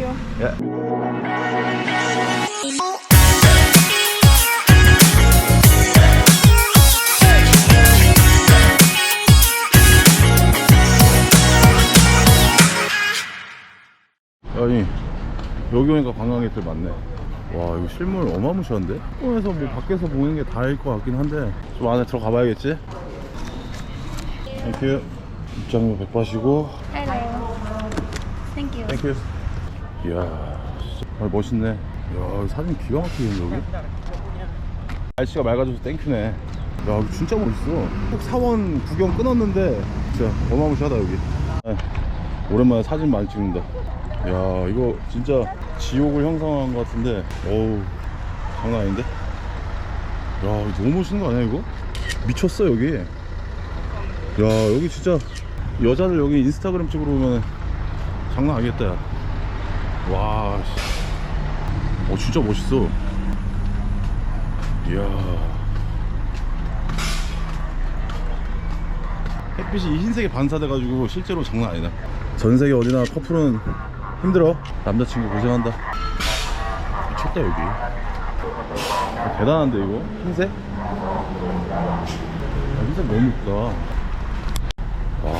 you. 예. 아니 여기 오니까 관광객들 많네 와 이거 실물 어마무시한데? 한국에서 뭐 밖에서 보는 게 다일 것 같긴 한데 좀 안에 들어가 봐야겠지? 땡큐 입장료 100 바시고 Hello. Thank you. 땡큐 이야 아, 멋있네. 여기 사진 기가 막히네 여기. 날씨가 맑아져서 땡큐네. 야 여기 진짜 멋있어. 꼭 사원 구경 끊었는데 진짜 어마무시하다 여기. 아, 오랜만에 사진 많이 찍는다. 야 이거 진짜 지옥을 형성한 것 같은데. 어우 장난 아닌데? 야 너무 멋있는 거 아니야 이거? 미쳤어 여기. 야 여기 진짜 여자들 여기 인스타그램 찍으러 오면 장난 아니겠다 야. 와 씨. 어 진짜 멋있어. 이야. 햇빛이 이 흰색에 반사돼가지고 실제로 장난 아니다. 전 세계 어디나 커플은 힘들어. 남자친구 고생한다. 미쳤다 여기. 아, 대단한데 이거? 흰색? 아, 흰색 너무 이쁘다. 와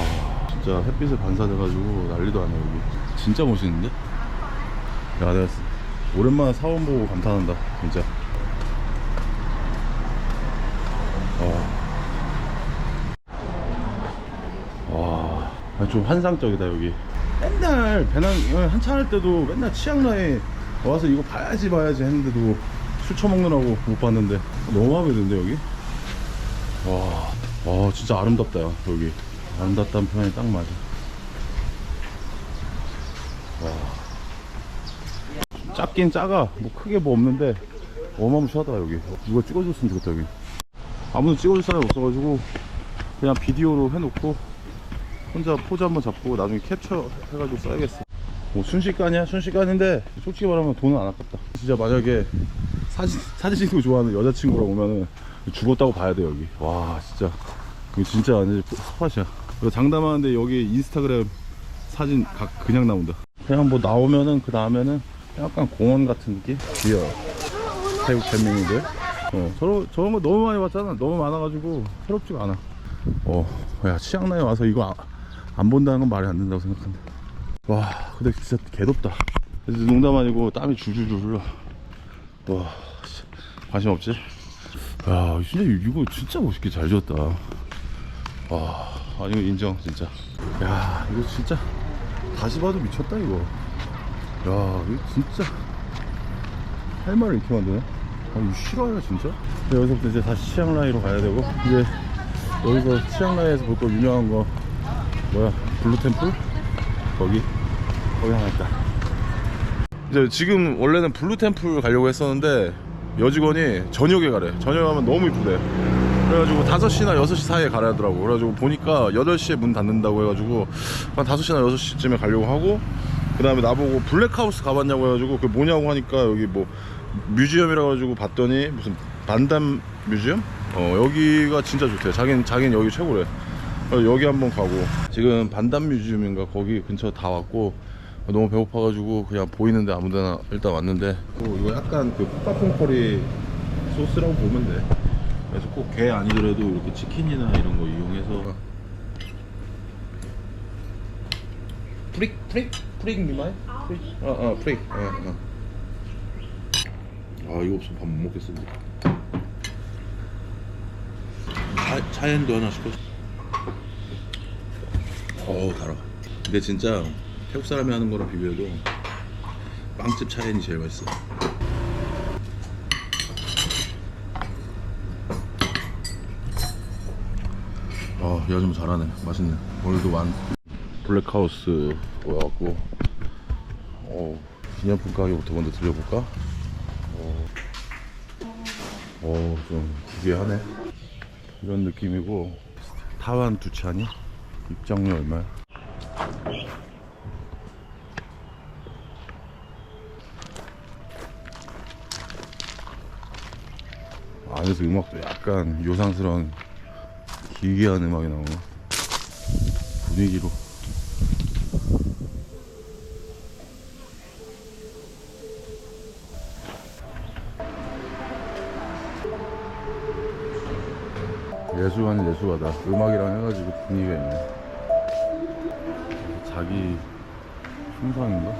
진짜 햇빛에 반사돼가지고 난리도 아니야 여기. 진짜 멋있는데? 야 내가 오랜만에 사원 보고 감탄한다 진짜. 와, 와, 좀 환상적이다 여기. 맨날 배낭 어, 한참 할 때도 맨날 치앙라에 와서 이거 봐야지 봐야지 했는데도 술 처먹느라고 못 봤는데 너무 마음에 드는데 여기? 와, 와 진짜 아름답다 야, 여기. 아름답다는 표현이 딱 맞아 작긴 작아. 뭐 크게 뭐 없는데 어마무시하다 여기. 누가 찍어줬으면 좋겠다 여기. 아무도 찍어줄 사람이 없어가지고 그냥 비디오로 해놓고 혼자 포즈 한번 잡고 나중에 캡처 해가지고 써야겠어. 뭐 순식간이야? 순식간인데 솔직히 말하면 돈은 안 아깝다. 진짜 만약에 사진 사진 찍는 거 좋아하는 여자친구랑 오면은 죽었다고 봐야 돼 여기. 와 진짜. 이거 진짜 완전 스팟이야. 장담하는데 여기 인스타그램 사진 각 그냥 나온다. 그냥 뭐 나오면은 그 다음에는 약간 공원 같은 느낌? 귀여워. 태국 팬민이들? 어, 저런, 저런 거 너무 많이 봤잖아. 너무 많아가지고 새롭지가 않아. 어, 야 치앙라에 와서 이거 아- 안 본다는 건 말이 안 된다고 생각한다. 와 근데 진짜 개덥다. 농담 아니고 땀이 줄줄줄 흘러. 와 씨, 관심 없지? 야 진짜 이거 진짜 멋있게 잘 지었다. 와 아니 이거 인정 진짜. 야 이거 진짜 다시 봐도 미쳤다 이거 야 이거 진짜. 할 말을 이렇게 만드네. 아 이거 싫어요 진짜? 여기서부터 이제 다시 치앙라이로 가야 되고 이제 여기서 치앙라이에서 볼 거 유명한 거 뭐야? 블루템플? 거기 거기 하나 있다. 이제 지금 원래는 블루템플 가려고 했었는데 여직원이 저녁에 가래. 저녁에 가면 너무 이쁘대. 그래가지고 5시나 6시 사이에 가라 하더라고. 그래가지고 보니까 8시에 문 닫는다고 해가지고 한 5시나 6시쯤에 가려고 하고 그 다음에 나보고 블랙하우스 가봤냐고 해가지고 그게 뭐냐고 하니까 여기 뭐 뮤지엄이라 가지고 봤더니 무슨 반담 뮤지엄? 어 여기가 진짜 좋대 자긴 자긴 여기 최고래. 어, 여기 한번 가고. 지금 반담 뮤지엄인가 거기 근처 다 왔고 너무 배고파가지고 그냥 보이는데 아무데나 일단 왔는데 또 이거 약간 그 푸파퐁커리 소스라고 보면 돼. 그래서 꼭 게 아니더라도 이렇게 치킨이나 이런 거 이용해서. 프릭 프릭 프릭 미마이? 프릭? 어어 프릭. 어어 아 이거 없으면 밥 못 먹겠어 차, 차엔도 하나 시켰어. 어우 달아. 근데 진짜 태국 사람이 하는 거랑 비교해도 빵집 차엔이 제일 맛있어. 아 여자분 잘하네. 맛있네. 오늘도 완 블랙하우스 와갖고 어 기념품 가게부터 먼저 들려볼까? 어, 어, 좀 기괴하네. 이런 느낌이고 타완 두 차니? 입장료 얼마야? 안에서 음악도 약간 요상스러운 기괴한 음악이 나오네. 분위기로. 예술가다. 음악이랑 해가지고 분위기가 있네. 자기 흉상인가?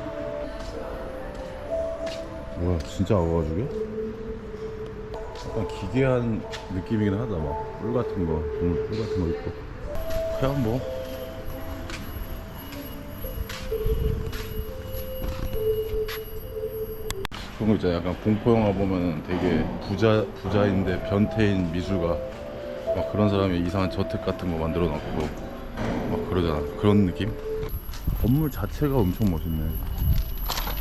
뭐야, 진짜 아가가지고? 약간 기괴한 느낌이긴 하다, 막. 뿔 같은 거, 동물 뿔 같은 거 있고. 그냥 뭐. 그런 거 있잖아. 약간 공포 영화 보면 되게 부자 부자인데 변태인 미술가 막 그런 사람이 이상한 저택 같은 거 만들어 놨고 막 그러잖아. 그런 느낌? 건물 자체가 엄청 멋있네.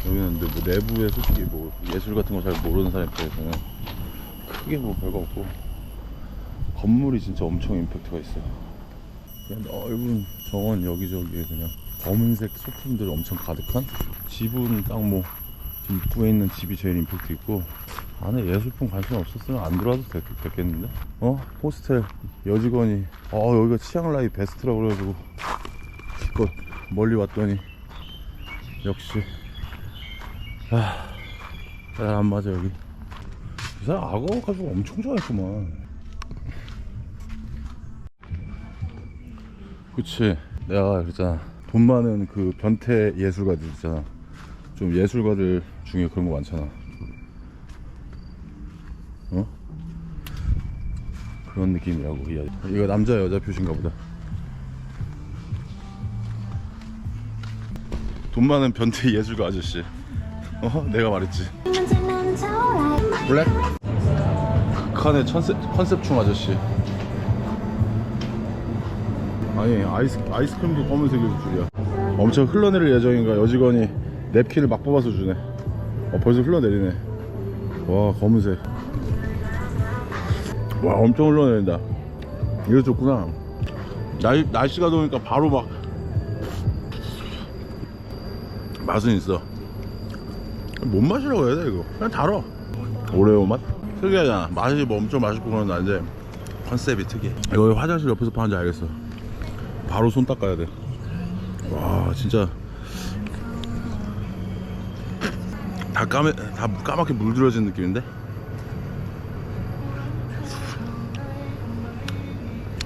여기는 근데 뭐 내부에 솔직히 뭐 예술 같은 거 잘 모르는 사람 입장에서는 크게 뭐 별거 없고 건물이 진짜 엄청 임팩트가 있어. 그냥 넓은 정원 여기저기에 그냥 검은색 소품들 엄청 가득한 지붕 딱뭐 입구에 있는 집이 제일 임팩트 있고 안에 예술품 관심 없었으면 안 들어와도 됐, 됐겠는데? 어? 호스텔 여직원이 어 여기가 치앙라이 베스트라고 그래가지고 기껏 멀리 왔더니 역시 아 잘안 맞아 여기 이 사람 악어 가지고 엄청 좋아했구만 그치 내가 그랬잖아 돈 많은 그 변태 예술가들 있잖아 좀 예술가들 중에 그런 거 많잖아. 어? 그런 느낌이라고 이 아저씨. 이거 남자 여자 표시인가 보다. 돈 많은 변태 예술가 아저씨. 어? 내가 말했지. 블랙? 극한의 컨셉, 컨셉충 아저씨. 아니 아이스, 아이스크림도 검은색일 줄이야. 엄청 흘러내릴 예정인가 여직원이 냅킨을 막 뽑아서 주네. 어, 벌써 흘러내리네. 와, 검은색. 와, 엄청 흘러내린다. 이거 좋구나. 날, 날씨가 더우니까 바로 막 맛은 있어. 뭔 맛이라고 해야 돼, 이거? 그냥 달아. 오레오 맛? 특이하잖아. 맛이 뭐 엄청 맛있고 그런 건 아닌데 컨셉이 특이해. 이거 왜 화장실 옆에서 파는지 알겠어. 바로 손 닦아야 돼. 와, 진짜 다 까매 다 까맣게 물들어진 느낌인데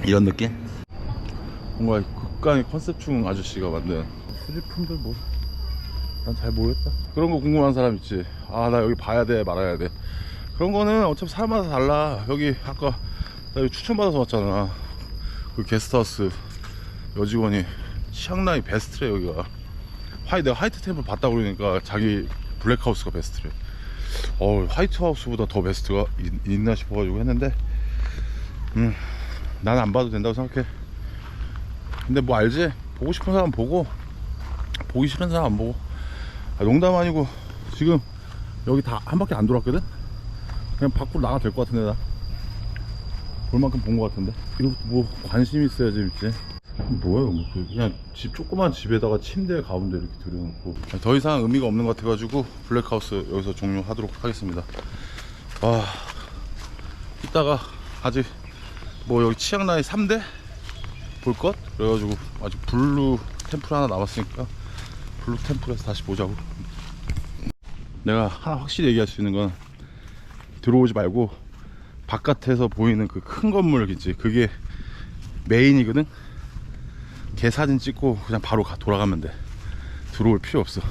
이런 느낌? 뭔가 극강의 컨셉충 아저씨가 만든. 수집품들 뭐 난 잘 모르겠다. 그런 거 궁금한 사람 있지. 아 나 여기 봐야 돼 말아야 돼. 그런 거는 어차피 사람마다 달라. 여기 아까 나 여기 추천받아서 왔잖아. 그 게스트하우스. 여직원이 치앙라이 베스트래 여기가. 화이 내가 화이트 템플 봤다 그러니까 자기 블랙하우스가 베스트래. 어 화이트 하우스보다 더 베스트가 있, 있나 싶어가지고 했는데, 음, 나는 안 봐도 된다고 생각해. 근데 뭐 알지? 보고 싶은 사람 보고, 보기 싫은 사람 안 보고. 아, 농담 아니고 지금 여기 다 한 바퀴 안 돌았거든? 그냥 밖으로 나가 될 것 같은데 나. 볼 만큼 본 것 같은데. 이거 뭐 관심 있어야 재밌지. 뭐야 뭐 그냥 집 조그만 집에다가 침대 가운데 이렇게 들여놓고 더 이상 의미가 없는 것 같아 가지고 블랙하우스 여기서 종료하도록 하겠습니다 와 이따가 아직 뭐 여기 치앙라이 3대? 볼 것? 그래가지고 아직 블루 템플 하나 남았으니까 블루 템플에서 다시 보자고. 내가 하나 확실히 얘기할 수 있는 건 들어오지 말고 바깥에서 보이는 그 큰 건물 있지? 그게 메인이거든? 걔 사진 찍고 그냥 바로 가, 돌아가면 돼. 들어올 필요 없어.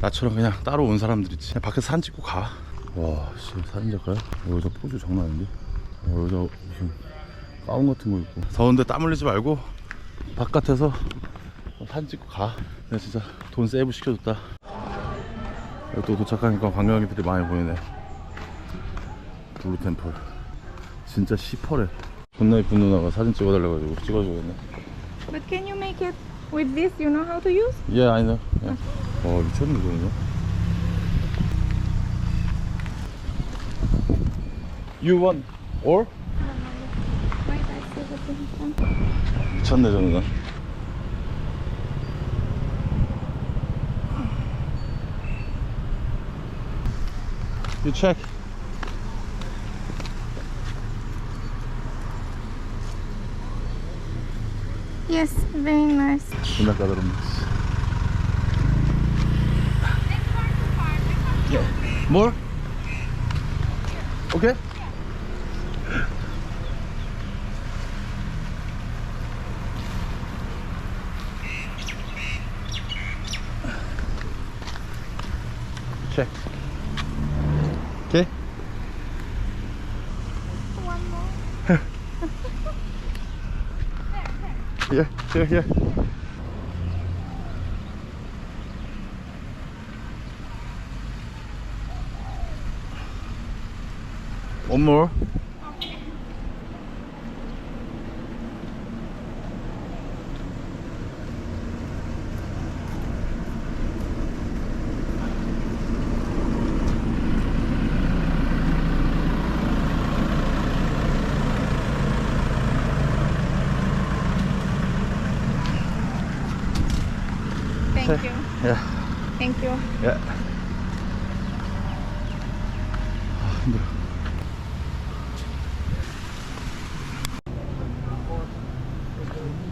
나처럼 그냥 따로 온 사람들 있지. 그냥 밖에서 사진 찍고 가와 씨, 사진 작가야? 어, 여자 포즈 장난 아닌데? 어, 여자 무슨 가운 같은 거 입고 더운데 땀 흘리지 말고 바깥에서 사진 찍고 가 내가 진짜 돈 세이브 시켜줬다 여기 또 도착하니까 관광객들이 많이 보이네 블루 템플 진짜 시퍼래 존나 이쁜 누나가 사진 찍어달라고 해가지고 찍어주겠네 But can you make it with this? You know how to use? 예, 아니요 예. 와, 미쳤네, 이거는요. You want or? 미쳤네, 저는. You check. Yes, very nice. 존나 까다롭네. More? Okay? Okay? One more. there, there. Yeah, here, here. One more. Thank you. Yeah, Thank you. yeah. 아, 힘들어.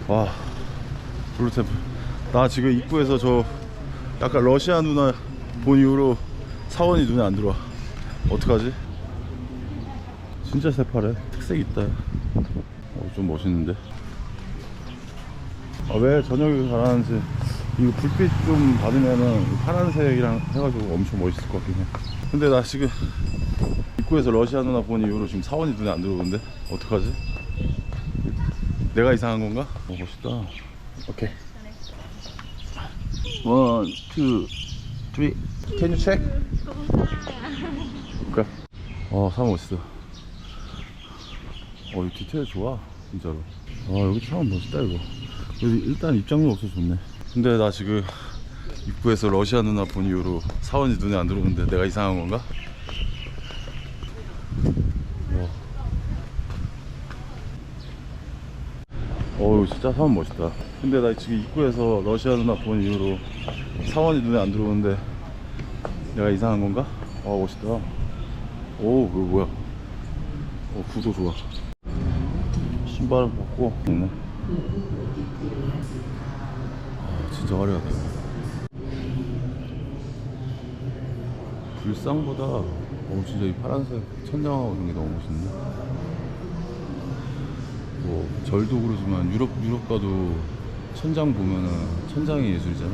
와, 블루 템플. 나 지금 입구에서 저 약간 러시아 누나 본 이후로 사원이 눈에 안 들어와. 어떡하지? 진짜 새파래. 특색 있다. 어, 좀 멋있는데. 아, 왜 저녁에 가라는지 이거 불빛 좀 받으면은 파란색이랑 해가지고 엄청 멋있을 것 같긴 해. 근데 나 지금 입구에서 러시아 누나 본 이후로 지금 사원이 눈에 안 들어오는데? 어떡하지? 내가 이상한 건가? 어 멋있다. 오케이. 원, 투, 쓰리 Can you check? 오케이. 어 사원 멋있어. 어이 디테일 좋아 진짜로. 아 여기 사원 멋있다 이거. 일단 입장료 없어 좋네 근데 나 지금 입구에서 러시아 누나 본 이후로 사원이 눈에 안 들어오는데 내가 이상한 건가? 와. 어우 진짜 사원 멋있다 근데 나 지금 입구에서 러시아 누나 본 이후로 사원이 눈에 안 들어오는데 내가 이상한 건가? 아 멋있다 오 이거 뭐야 어 구도 좋아 신발을 벗고 있네 아, 진짜 화려하다 불상보다 어 진짜 이 파란색 천장하고 이런 게 너무 멋있네. 뭐 절도 그러지만 유럽 유럽 가도 천장 보면은 천장이 예술이잖아.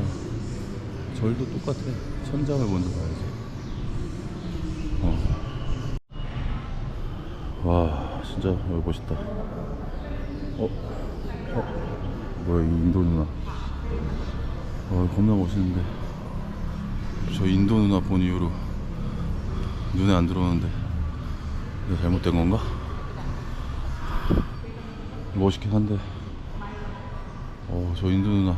절도 똑같아. 천장을 먼저 봐야지. 어. 와 진짜 여기 멋있다. 어? 어? 뭐야 이 인도 누나 와 겁나 멋있는데. 저 인도 누나 본 이후로 눈에 안 들어오는데 이거 잘못된 건가? 멋있긴 한데. 어 저 인도 누나.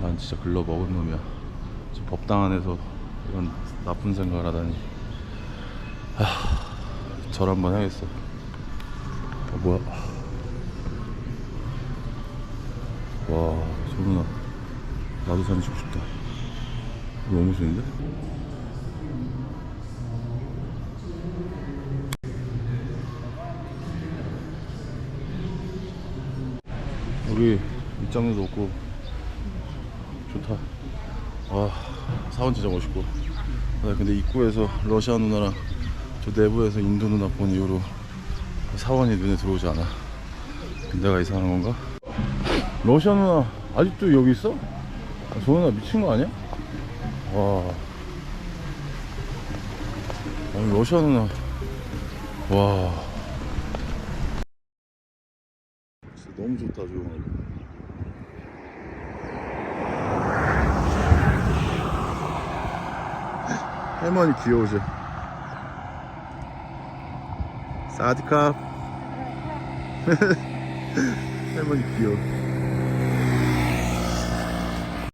난 진짜 글러 먹은 놈이야. 저 법당 안에서 이런 나쁜 생각을 하다니. 절 한번 해야겠어 어, 뭐야? 와저 누나 나도 사진 찍고 싶다. 너무 멋있는데? 여기 입장료도 없고. 좋다. 와 사원 진짜 멋있고. 아, 근데 입구에서 러시아 누나랑 저 내부에서 인도 누나 본 이후로 사원이 눈에 들어오지 않아 내가 이상한 건가? 러시아 누나 아직도 여기 있어? 아, 저 누나 미친 거 아니야? 와 아니 러시아 누나 와 진짜 너무 좋다 조용하고 할머니 귀여우죠? 사디캅 할머니 귀여워